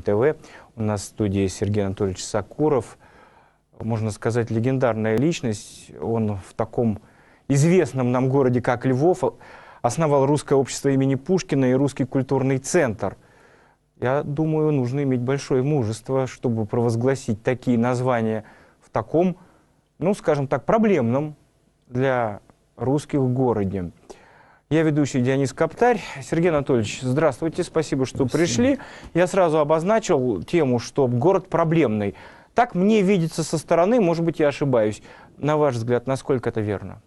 ТВ. У нас в студии Сергей Анатольевич Сакуров. Можно сказать, легендарная личность. Он в таком известном нам городе, как Львов, основал Русское общество имени Пушкина и Русский культурный центр. Я думаю, нужно иметь большое мужество, чтобы провозгласить такие названия в таком, ну, скажем так, проблемном для русских городе. Я ведущий Дионис Каптарь. Сергей Анатольевич, здравствуйте, спасибо, что Спасибо. пришли. Я сразу обозначил тему, что город проблемный. Так мне видится со стороны, может быть, я ошибаюсь. На ваш взгляд, насколько это верно?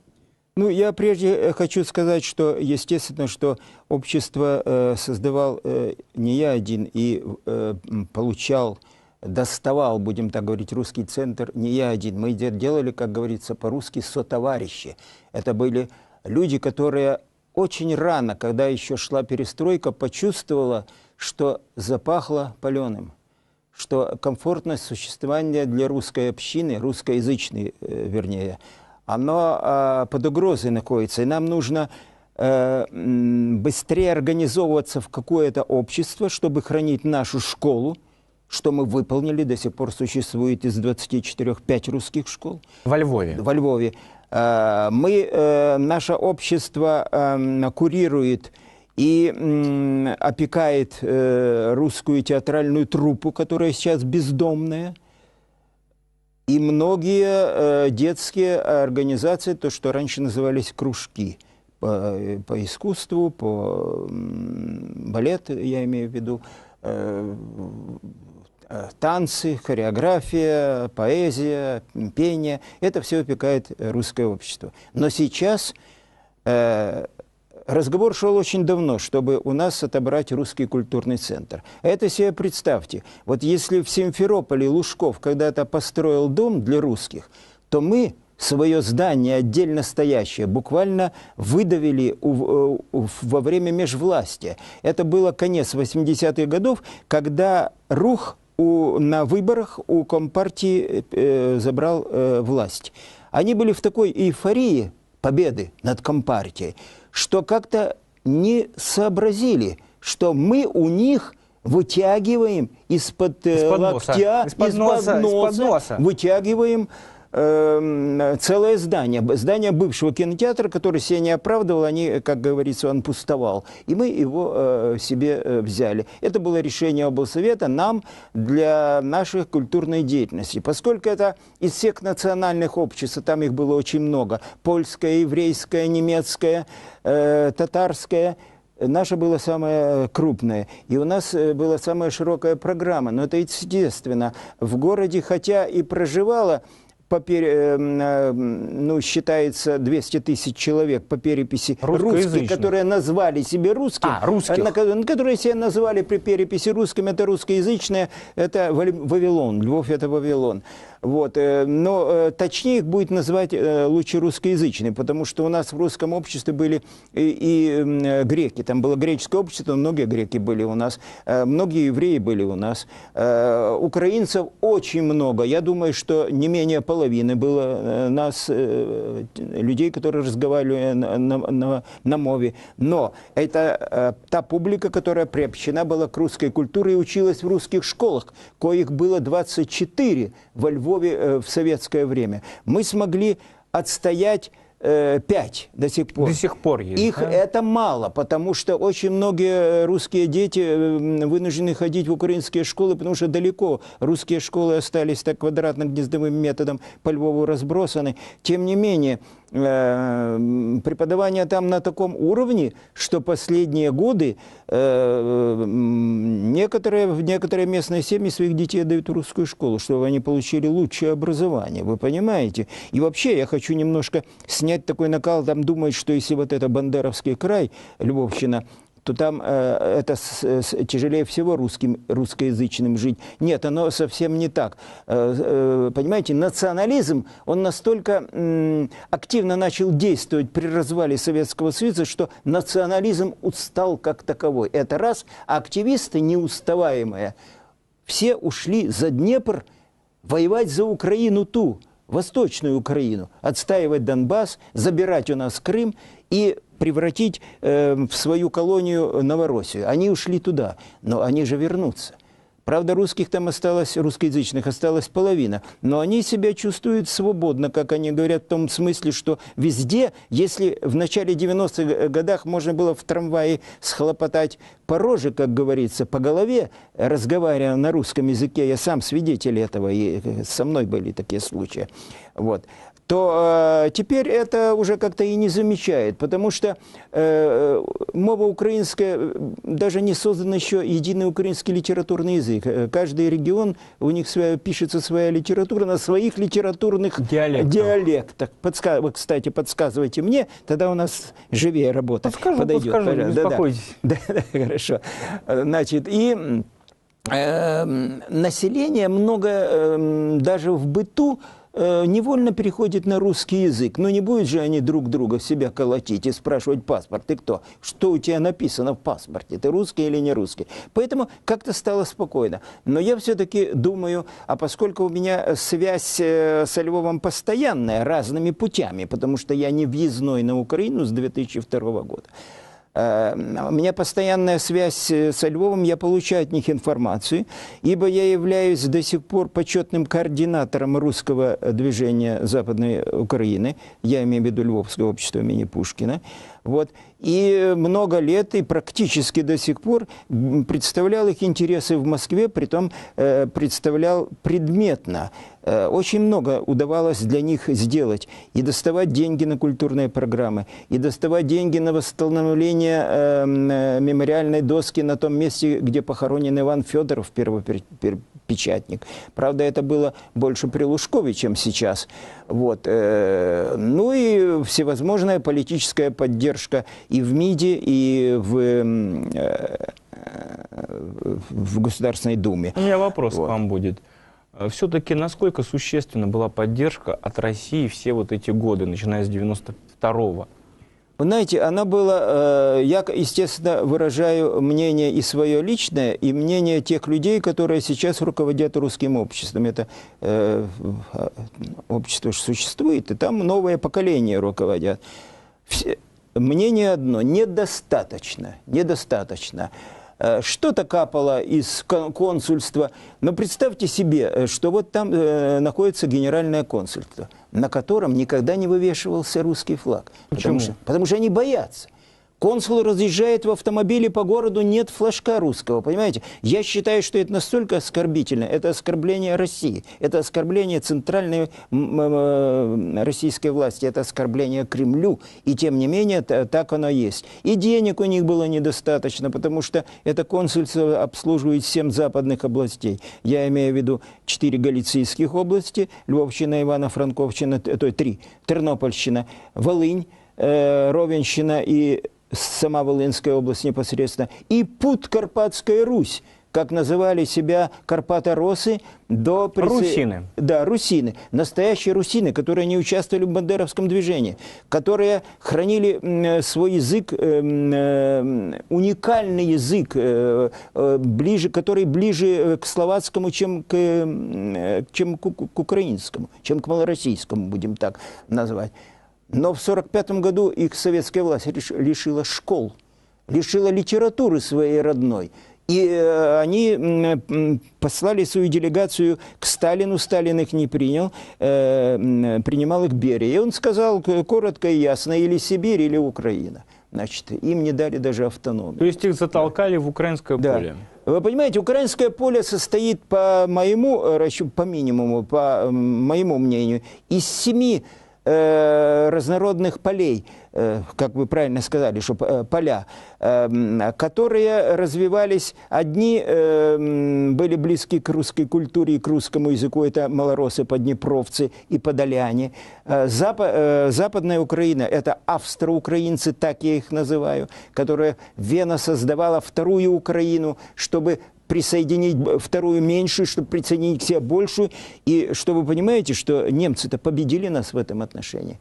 Ну, я прежде э, хочу сказать, что, естественно, что общество э, создавал э, не я один и э, получал, доставал, будем так говорить, русский центр не я один. Мы де- делали, как говорится по-русски, сотоварищи. Это были люди, которые очень рано, когда еще шла перестройка, почувствовала, что запахло паленым что комфортность существования для русской общины, русскоязычной, э, вернее, оно э, под угрозой находится. И нам нужно э, быстрее организовываться в какое-то общество, чтобы хранить нашу школу, что мы выполнили, до сих пор существует из 24 5 русских школ Во Львове. во Львове. Э, Мы, э, наше общество эм, курирует и опекает э, русскую театральную труппу, которая сейчас бездомная. И многие детские организации, то, что раньше назывались кружки по, по искусству, по м, балету, я имею в виду, танцы, хореография, поэзия, пение. Это все опекает э, русское общество. Но сейчас э, разговор шел очень давно, чтобы у нас отобрать русский культурный центр. Это себе представьте. Вот если в Симферополе Лужков когда-то построил дом для русских, то мы свое здание отдельно стоящее буквально выдавили у- во время межвластия. Это было конец 80-х годов, когда Рух у- на выборах у Компартии э, забрал э, власть. Они были в такой эйфории победы над Компартией, что как-то не сообразили, что мы у них вытягиваем из-под э, носа. локтя, Из-под носа, из-под носа. вытягиваем эм, целое здание, здание бывшего кинотеатра, который себя не оправдывал, они, как говорится, он пустовал. И мы его э, себе э, взяли. Это было решение облсовета нам для нашей культурной деятельности. Поскольку это из всех национальных обществ, там их было очень много, польское, еврейское, немецкое, э, татарское, Наше было самое крупное, и у нас э, была самая широкая программа. Но это естественно. В городе, хотя и проживало по пере- э, ну, считается 200 тысяч человек по переписи русских, которые назвали себе русским, А, русских. на ко- на которые себя назвали при переписи русским, это русскоязычное, это Вавилон, Львов это Вавилон. Вот. э, Но э, точнее их будет назвать э, лучше русскоязычный, потому что у нас в русском обществе были и, и, греки. Там было греческое общество, многие греки были у нас, многие евреи были у нас. Украинцев очень много. Я думаю, что не менее половины было нас, людей, которые разговаривали на, на- на- на мове. Но это та публика, которая приобщена была к русской культуре и училась в русских школах, коих было 24 во Львове э, в советское время. Мы смогли отстоять э, 5 до сих пор. До сих пор есть. Их да? это мало, потому что очень многие русские дети э, вынуждены ходить в украинские школы, потому что далеко русские школы остались так квадратно-гнездовым методом по Львову разбросаны. Тем не менее, э, преподавание там на таком уровне, что последние годы э, некоторые, некоторые местные семьи своих детей отдают в русскую школу, чтобы они получили лучшее образование, вы понимаете? И вообще я хочу немножко снять такой накал, там думают, что если вот это Бандеровский край, Львовщина, то там э, это с- с- тяжелее всего русским, русскоязычным жить. Нет, оно совсем не так. Э, э, понимаете, национализм, он настолько м, активно начал действовать при развале Советского Союза, что национализм устал как таковой. Это раз, а активисты неуставаемые, все ушли за Днепр воевать за Украину ту, Восточную Украину, отстаивать Донбасс, забирать у нас Крым и превратить э, в свою колонию Новороссию. Они ушли туда, но они же вернутся. Правда, русских там осталось, русскоязычных осталась половина. Но они себя чувствуют свободно, как они говорят, в том смысле, что везде, если в начале 90-х годах можно было в трамвае схлопотать по роже, как говорится, по голове, разговаривая на русском языке, я сам свидетель этого, и со мной были такие случаи. Вот то э, теперь это уже как-то и не замечает, потому что э, мова украинская, э, даже не создан еще единый украинский литературный язык. Э, каждый регион, у них своя, пишется своя литература на своих литературных диалектах. диалектах. Подска... Вы, кстати, подсказывайте мне, тогда у нас живее работа подскажу, подойдет. Подскажу, не беспокойтесь. Да, да, да, хорошо. Значит, и э, население много э, даже в быту Э, невольно переходит на русский язык. Но не будет же они друг друга в себя колотить и спрашивать паспорт. Ты кто? Что у тебя написано в паспорте? Ты русский или не русский? Поэтому как-то стало спокойно. Но я все-таки думаю, а поскольку у меня связь э, со Львовом постоянная, разными путями, потому что я не въездной на Украину с 2002 года, у меня постоянная связь э, со Львовом, я получаю от них информацию, ибо я являюсь до сих пор почетным координатором русского движения Западной Украины, я имею в виду Львовское общество имени Пушкина. Вот. И много лет, и практически до сих пор представлял их интересы в Москве, притом э, представлял предметно. Э, очень много удавалось для них сделать. И доставать деньги на культурные программы, и доставать деньги на восстановление э, э мемориальной доски на том месте, где похоронен Иван Федоров, первый печатник. Правда, это было больше при Лужкове, чем сейчас. Вот. Э, ну и всевозможная политическая поддержка и в МИДе, и в, э, в Государственной Думе. У меня вопрос вот. к вам будет. Э, Все-таки насколько существенна была поддержка от России все вот эти годы, начиная с 92-го? Вы знаете, она была, э, я, естественно, выражаю мнение и свое личное, и мнение тех людей, которые сейчас руководят русским обществом. Это э, общество существует, и там новое поколение руководят. Все, мнение одно, недостаточно, недостаточно. Э, что-то капало из консульства. Но представьте себе, э, что вот там э, находится генеральное консульство, на котором никогда не вывешивался русский флаг. Почему? Потому что, потому что они боятся. Консул разъезжает в автомобиле по городу, нет флажка русского, понимаете? Я считаю, что это настолько оскорбительно. Это оскорбление России, это оскорбление центральной российской власти, это оскорбление Кремлю. И тем не менее, так оно есть. И денег у них было недостаточно, потому что это консульство обслуживает семь западных областей. Я имею в виду четыре галицийских области, Львовщина, Ивано-Франковщина, то есть три, Тернопольщина, Волынь, э, Ровенщина и сама Волынская область непосредственно, и Пут-Карпатская Русь, как называли себя Карпата-Росы до... Русины. Да, русины. Настоящие русины, которые не участвовали в бандеровском движении, которые хранили свой язык, э, э, уникальный язык, э, ближе, который ближе к словацкому, чем к, чем к, к украинскому, чем к малороссийскому, будем так назвать. Но в 1945 году их советская власть лишила школ, лишила литературы своей родной. И э, они послали свою делегацию к Сталину. Сталин их не принял, э, принимал их Берия. И он сказал коротко и ясно, или Сибирь, или Украина. Значит, им не дали даже автономию. То есть их затолкали в украинское да. поле? Вы понимаете, украинское поле состоит, по моему, э, по минимуму, по моему мнению, из семи э, разнородных полей, э, как вы правильно сказали, что э, поля, э, которые развивались, одни э, были близки к русской культуре и к русскому языку, это малоросы, поднепровцы и подоляне. Э, Западная Украина – это австро-украинцы, так я их называю, которые Вена создавала вторую Украину, чтобы присоединить вторую меньшую, чтобы присоединить к себе большую. И что вы понимаете, что немцы-то победили нас в этом отношении.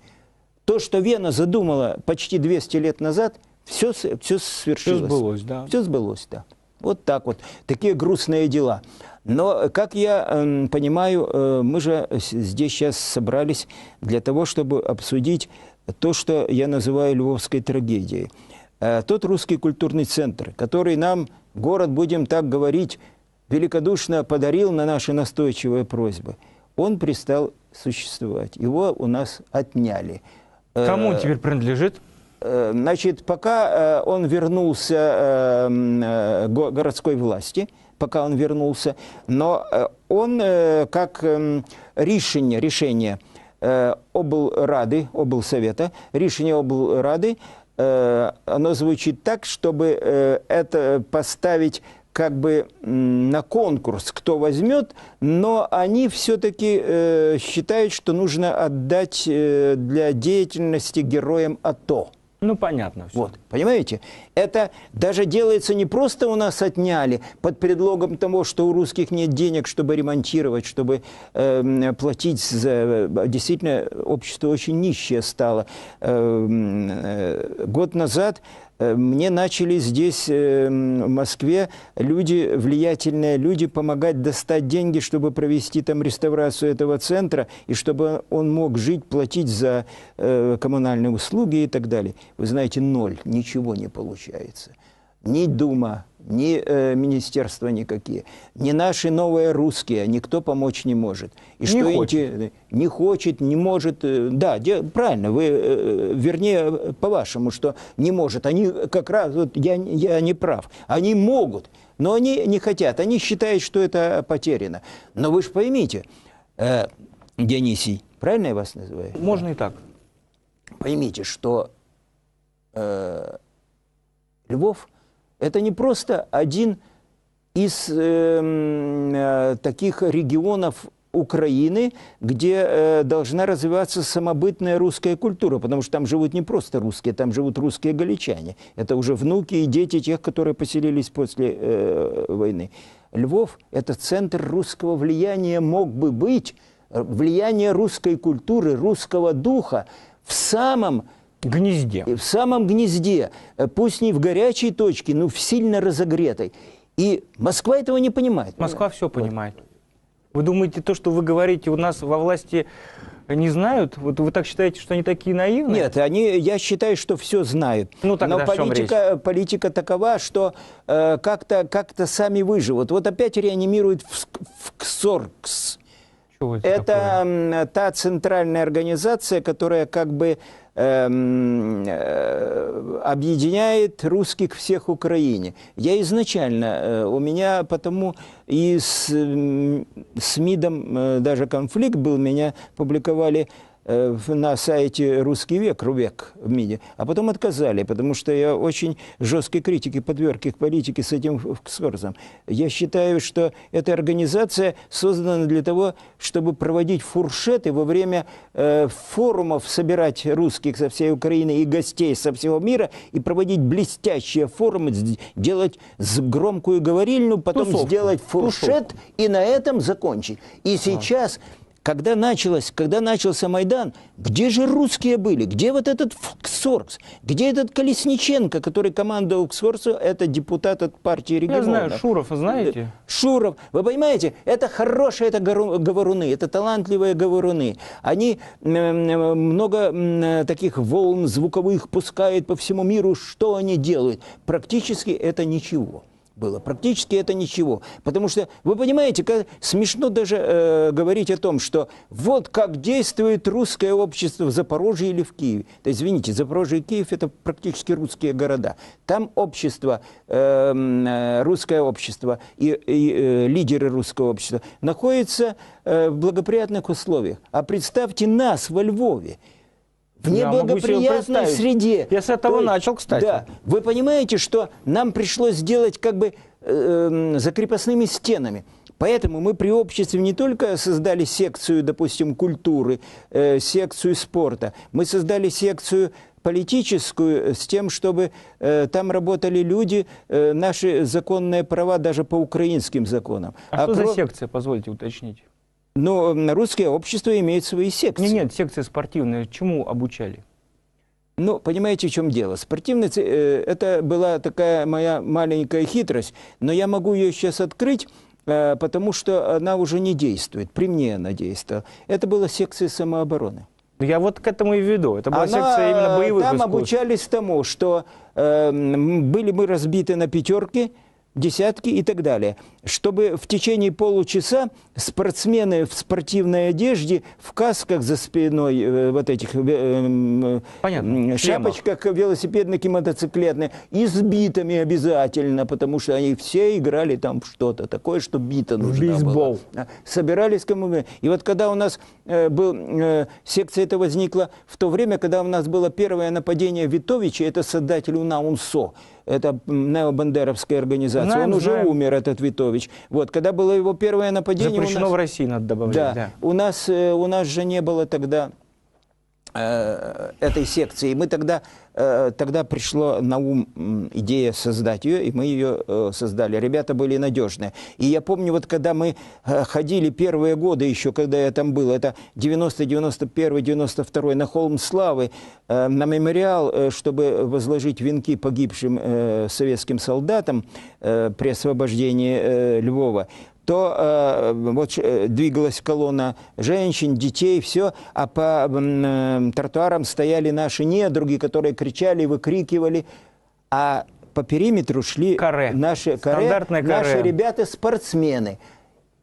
То, что Вена задумала почти 200 лет назад, все, все свершилось. Все сбылось, да. Все сбылось, да. Вот так вот. Такие грустные дела. Но, как я э, понимаю, э, мы же здесь сейчас собрались для того, чтобы обсудить то, что я называю львовской трагедией. Э, тот русский культурный центр, который нам город, будем так говорить, великодушно подарил на наши настойчивые просьбы, он перестал существовать. Его у нас отняли. Кому он Э, теперь принадлежит? Э, Значит, пока э, он вернулся э, м, э, го- городской власти, пока он вернулся, но он как эм, решение, решение облрады, облсовета, решение облрады, оно звучит так, чтобы э, это поставить как бы на конкурс, кто возьмет, но они все-таки считают, что нужно отдать э, для деятельности героям АТО. Ну, понятно. всё. Вот, понимаете? Это даже делается не просто у нас отняли под предлогом того, что у русских нет денег, чтобы ремонтировать, чтобы эм, платить за... э, Действительно, общество очень нищее стало. Эм, э, год назад э, мне начали здесь, э, в Москве, люди, влиятельные люди, помогать достать деньги, чтобы провести там реставрацию этого центра, и чтобы он мог жить, платить за э, коммунальные услуги и так далее. Вы знаете, ноль, ничего не получается. Ни Дума, ни э, министерства никакие, ни наши новые русские, никто помочь не может. И Не что хочет. не хочет, не может. э, Да, де- правильно, вы, э, вернее, э, по-вашему, что не может. Они как раз, вот я, я не прав, они могут, но они не хотят, они считают, что это потеряно. Но вы же поймите, э, Дионисий, правильно я вас называю? Можно и так. Поймите, что э, Львов – это не просто один из э, м, э, таких регионов Украины, где э, должна развиваться самобытная русская культура, потому что там живут не просто русские, там живут русские галичане. Это уже внуки и дети тех, которые поселились после э, войны. Львов – это центр русского влияния, мог бы быть э, влияние русской культуры, русского духа в самом Гнезде. в самом гнезде, э, пусть не в горячей точке, но в сильно разогретой. И Москва этого не понимает. Москва все понимает. Вы думаете, то, что вы говорите, у нас во власти не знают? Вот вы так считаете, что они такие наивные? Нет, они, я считаю, что все знают. Ну, тогда Но о чем политика, политика такова, что э, как-то как сами выживут. Вот опять реанимируют в, в КСОРКС. Чего это такое? та центральная организация, которая как бы эм, э, объединяет русских всех в Украине. Я изначально, э, у меня потому и с, с МИДом э, даже конфликт был, меня публиковали на сайте «Русский век», «Рувек» в МИДе, а потом отказали, потому что я очень жесткой критике подверг их политике с этим КСОРЗом. Я считаю, что эта организация создана для того, чтобы проводить фуршеты во время э, форумов, собирать русских со всей Украины и гостей со всего мира и проводить блестящие форумы, делать громкую говорильню, потом Тусовку. сделать фуршет и на этом закончить. И сейчас когда, началось, когда начался Майдан, где же русские были? Где вот этот КСОРКС? Где этот Колесниченко, который командовал КСОРКСу? Это депутат от партии Я регионов. знаю, Шуров, знаете? Шуров, вы понимаете, это хорошие это говоруны, это талантливые говоруны. Они много таких волн звуковых пускают по всему миру. Что они делают? Практически это ничего было. Практически это ничего. Потому что, вы понимаете, как смешно даже э, говорить о том, что вот как действует русское общество в Запорожье или в Киеве. Да, извините, Запорожье и Киев – это практически русские города. Там общество, э, э, русское общество и, и, э, лидеры русского общества находятся э, в благоприятных условиях. А представьте нас во Львове. В неблагоприятной среде. Я с этого То начал, кстати. Да, вы понимаете, что нам пришлось сделать как бы э, за крепостными стенами. Поэтому мы при обществе не только создали секцию, допустим, культуры, э, секцию спорта, мы создали секцию политическую с тем, чтобы э, там работали люди, э, наши законные права даже по украинским законам. А, что кро- за секция, позвольте уточнить? М, русское общество имеет свои секции. Нет, нет, секция спортивная. Чему обучали? Ну, понимаете, в чем дело? Спортивный ц- э, это была такая моя маленькая хитрость, но я могу ее сейчас открыть, э, потому что она уже не действует. При мне она действовала. Это была секция самообороны. Ну, Я вот к этому и веду. Это была Она, секция именно боевых Там искусств. обучались тому, что э, были мы разбиты на пятерки, десятки и так далее. Чтобы в течение получаса спортсмены в спортивной одежде, в касках за спиной, э, вот этих э, э, Понятно, шлемах. шапочках велосипедных и мотоциклетных, и с битами обязательно, потому что они все играли там в что-то такое, что бита нужна бейсбол. была. Собирались кому. И вот когда у нас э, был, э, секция эта возникла в то время, когда у нас было первое нападение Витовича, это создатель УНАУНСО, это необандеровская организация. Знаем, Он уже знаем. умер, этот Витович. Вот, когда было его первое нападение... Запрещено нас- в России, надо добавлять. да. да. У нас, э, у нас же не было тогда этой секции. И мы тогда, э, тогда пришло на ум идея создать ее, и мы ее э, создали. Ребята были надежные. И я помню, вот когда мы э, ходили первые годы еще, когда я там был, это 90, 91, 92 на Холм Славы, э, на мемориал, э, чтобы возложить венки погибшим э, советским солдатам э, при освобождении э, Львова то э, вот э, двигалась колонна женщин, детей, все, а по э, тротуарам стояли наши недруги, которые кричали, выкрикивали, а по периметру шли Каре. наши каре, наши ребята-спортсмены.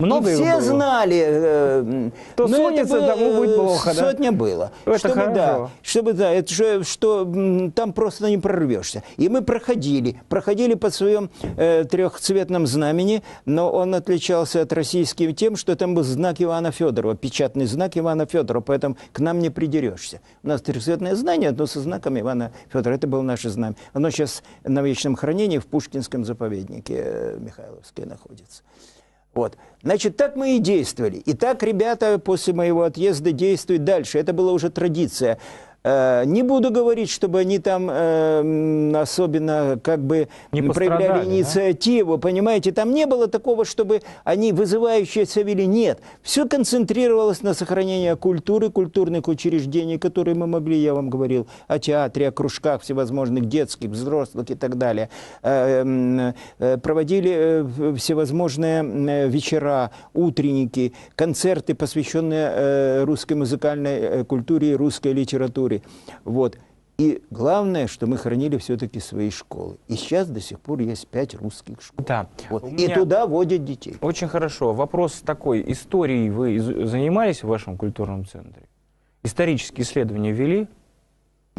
Много и их все было? знали. э, То ну, это сотница, было, тому будет э, плохо, да? Сотня было. Это чтобы, хорошо. да, чтобы, да, это же, что там просто не прорвешься. И мы проходили, проходили под своем э, трехцветном знамени, но он отличался от российского тем, что там был знак Ивана Федорова, печатный знак Ивана Федорова, поэтому к нам не придерешься. У нас трехцветное знание, но со знаком Ивана Федорова. Это было наше знамя. Оно сейчас на вечном хранении в Пушкинском заповеднике э, Михайловске находится. Вот. Значит, так мы и действовали. И так ребята после моего отъезда действуют дальше. Это была уже традиция. Э, Не буду говорить, чтобы они там э, особенно как бы Не проявляли пострадали, да? инициативу, понимаете? Там не было такого, чтобы они вызывающие себя вели. Нет. Все концентрировалось на сохранении культуры, культурных учреждений, которые мы могли, я вам говорил, о театре, о кружках всевозможных детских, взрослых и так далее. Э, м, э, Проводили э, всевозможные э, вечера, утренники, концерты, посвященные русской музыкальной культуре и русской литературе. Вот. И главное, что мы хранили все-таки свои школы. И сейчас до сих пор есть пять русских школ. Да. Вот. И туда водят детей. Очень хорошо. Вопрос такой. Историей вы занимались в вашем культурном центре? Исторические исследования вели?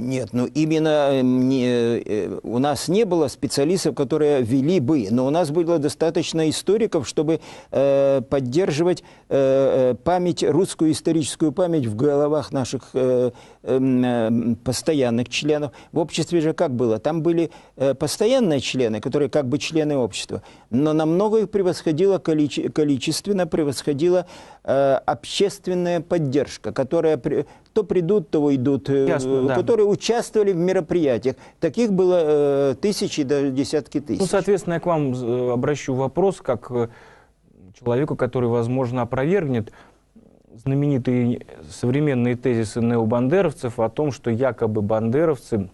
Нет, ну именно э, не, э, у нас не было специалистов, которые вели бы, но у нас было достаточно историков, чтобы э, поддерживать э, э, память, русскую историческую память в головах наших э, э, постоянных членов. В обществе же как было? Там были э, постоянные члены, которые как бы члены общества, но намного их превосходило количе- количественно, превосходила э, общественная поддержка, которая при- то придут, то уйдут, э, Ясно, да. которые участвовали в мероприятиях. Таких было э, тысячи, даже десятки тысяч. Ну, соответственно, я к вам э, обращу вопрос, как э, человеку, который, возможно, опровергнет знаменитые современные тезисы необандеровцев о том, что якобы бандеровцы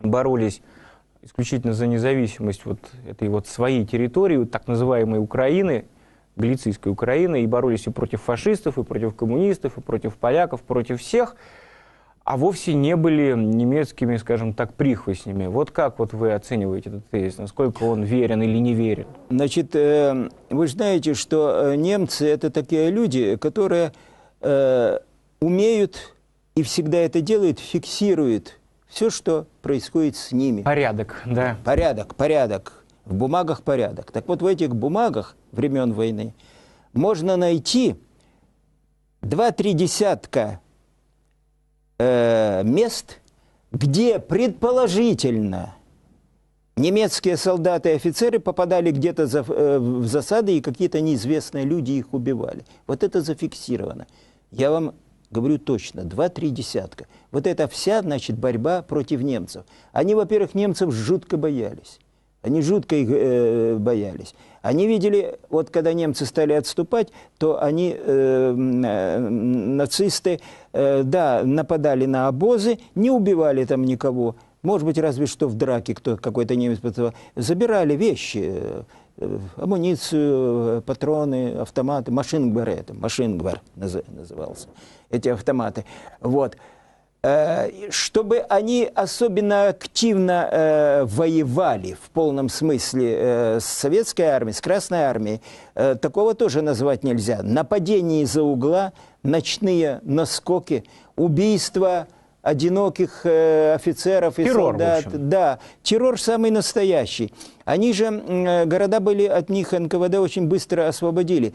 боролись исключительно за независимость вот этой вот своей территории, так называемой Украины, Галицийской Украины, и боролись и против фашистов, и против коммунистов, и против поляков, против всех, а вовсе не были немецкими, скажем так, прихвостнями. Вот как вот вы оцениваете этот тезис? Насколько он верен или не верен? Значит, э, вы знаете, что э, немцы это такие люди, которые э, умеют и всегда это делают, фиксируют все, что происходит с ними. Порядок, да. Порядок, порядок. В бумагах порядок. Так вот, в этих бумагах времен войны можно найти два-три десятка э, мест, где предположительно немецкие солдаты и офицеры попадали где-то за- э, в засады, и какие-то неизвестные люди их убивали. Вот это зафиксировано. Я вам говорю точно, два-три десятка. Вот это вся, значит, борьба против немцев. Они, во-первых, немцев жутко боялись. Они жутко их э, боялись. Они видели, вот когда немцы стали отступать, то они, э, э, нацисты, э, да, нападали на обозы, не убивали там никого. Может быть, разве что в драке кто, какой-то немец потом- забирали вещи, э, э, амуницию, э, патроны, автоматы, машингвер это, машингвер назы- назывался, эти автоматы. Вот. Э, чтобы они особенно активно э, воевали в полном смысле э, с советской армией, с Красной армией, э, такого тоже назвать нельзя. Нападения из-за угла, ночные наскоки, убийства одиноких э, офицеров и Террор, солдат. Да, террор самый настоящий. Они же, э, города были от них, НКВД очень быстро освободили.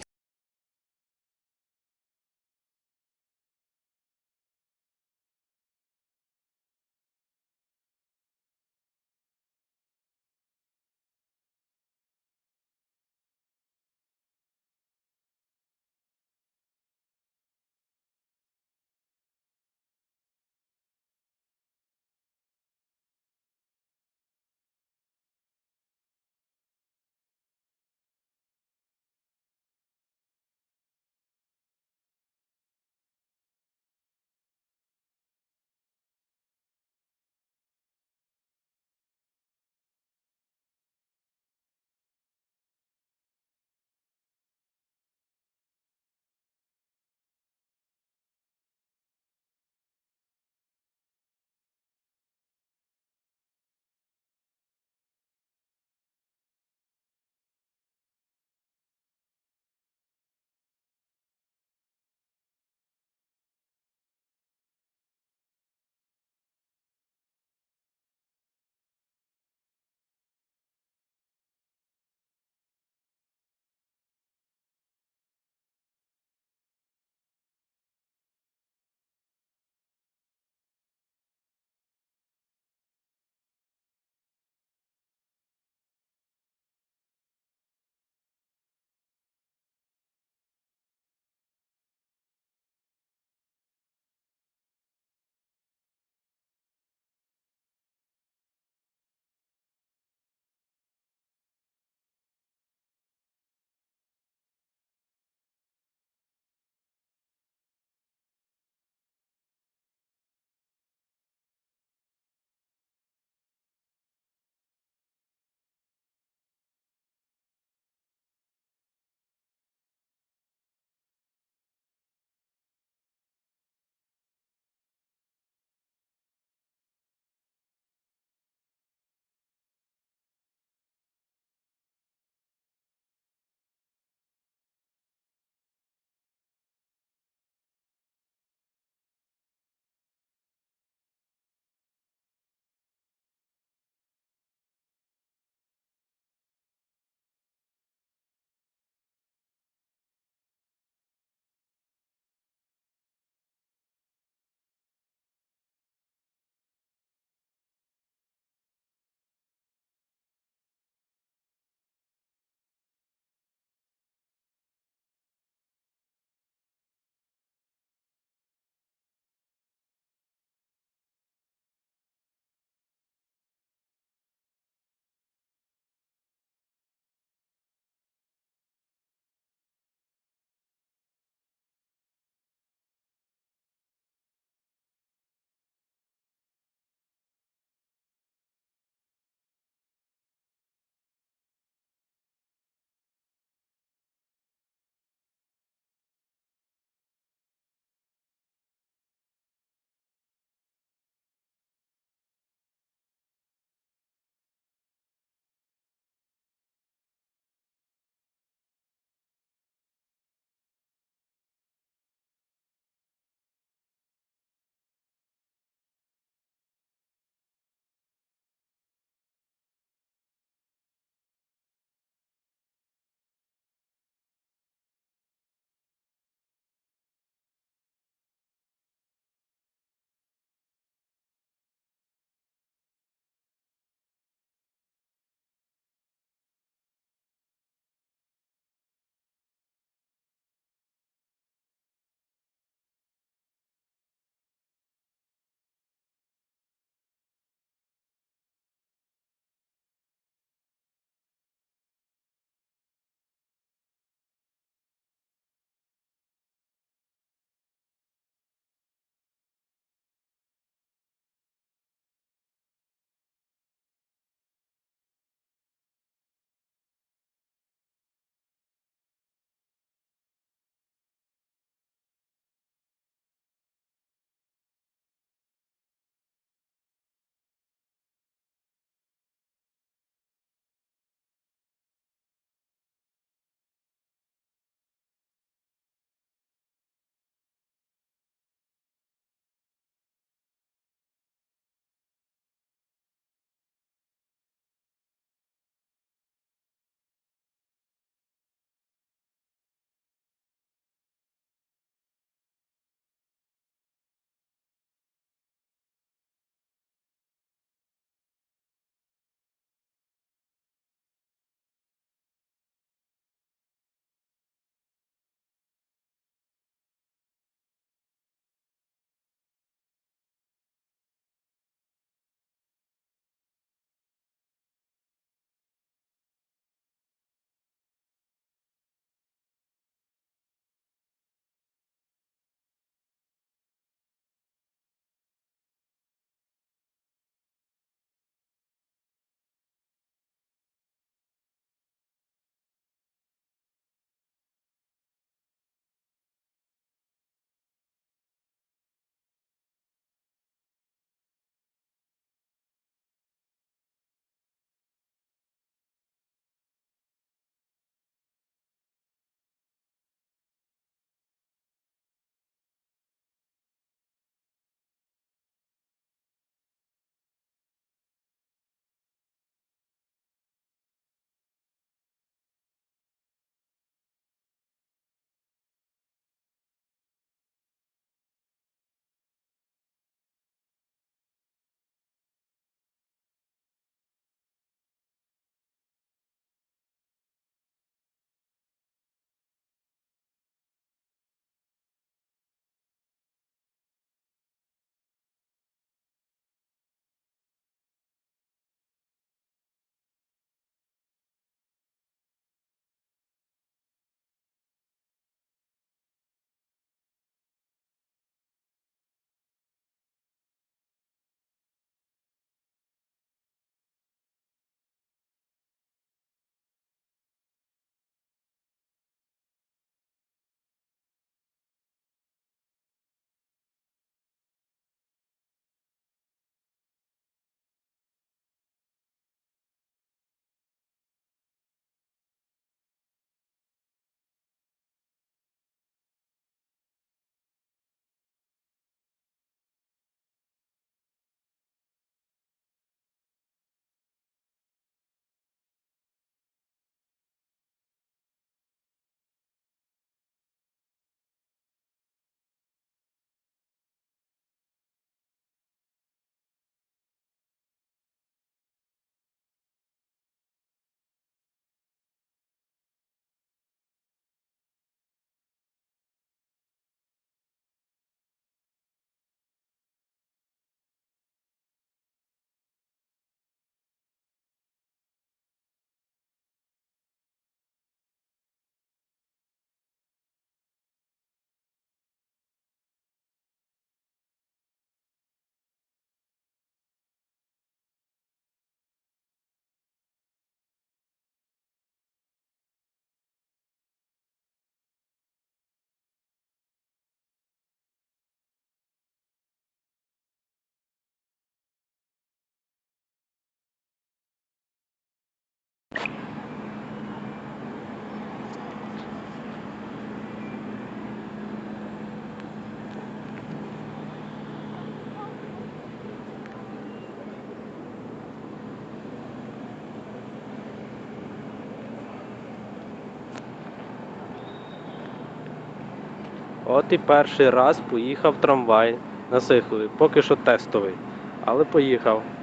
От і перший раз поїхав трамвай на Сихові. Поки що тестовий. Але поїхав.